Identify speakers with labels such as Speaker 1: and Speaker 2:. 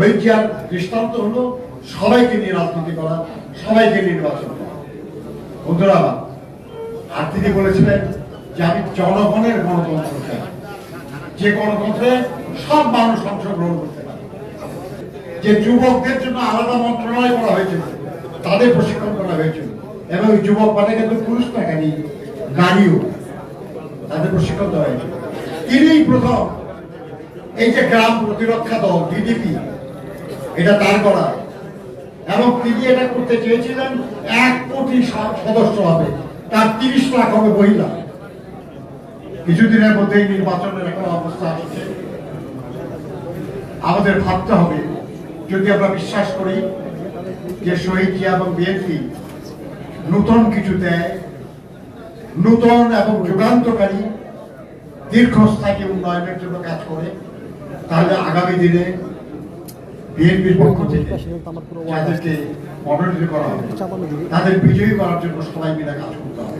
Speaker 1: জিয়ার দৃষ্টান্ত হলো সবাইকে নিয়ে রাজনীতি করা, সবাইকে নির্বাচন করা। বন্ধুরা আর তিনি বলেছিলেন যে আমি জনগণের গণতন্ত্র চাই। যে গণতন্ত্রে সব মানুষ অংশগ্রহণ করতে পারে। যে যুবকদের জন্য আলাদা মন্ত্রণালয় করা হয়েছিল, তাদের প্রশিক্ষণ করা হয়েছিল। এবং এই যুবক মানে কিন্তু পুরুষ না নারীও তাদের প্রশিক্ষণ দেওয়া হয়েছিল। তিনিই প্রথম এই যে গ্রাম প্রতিরক্ষা দল ডিডিপি এটা তার করা এবং তিনি এটা করতে চেয়েছিলেন, এক কোটি সদস্য হবে। তার তিরিশ লাখ হবে মহিলা। কিছুদিনের মধ্যেই নির্বাচনের একটা অবস্থা আসছে। আমাদের ভাবতে হবে, যদি আমরা বিশ্বাস করি যে শহীদ জিয়া এবং বিএনপি নতুন কিছু দেয়, নূতন এবং যুগান্তকারী, দীর্ঘস্থায়ী উন্নয়নের জন্য কাজ করে, তাহলে আগামী দিনে বিএনপির পক্ষ থেকে যাদেরকে মনোনীত করা হবে তাদের বিজয়ী করার জন্য সবাই মিলে কাজ করতে হবে।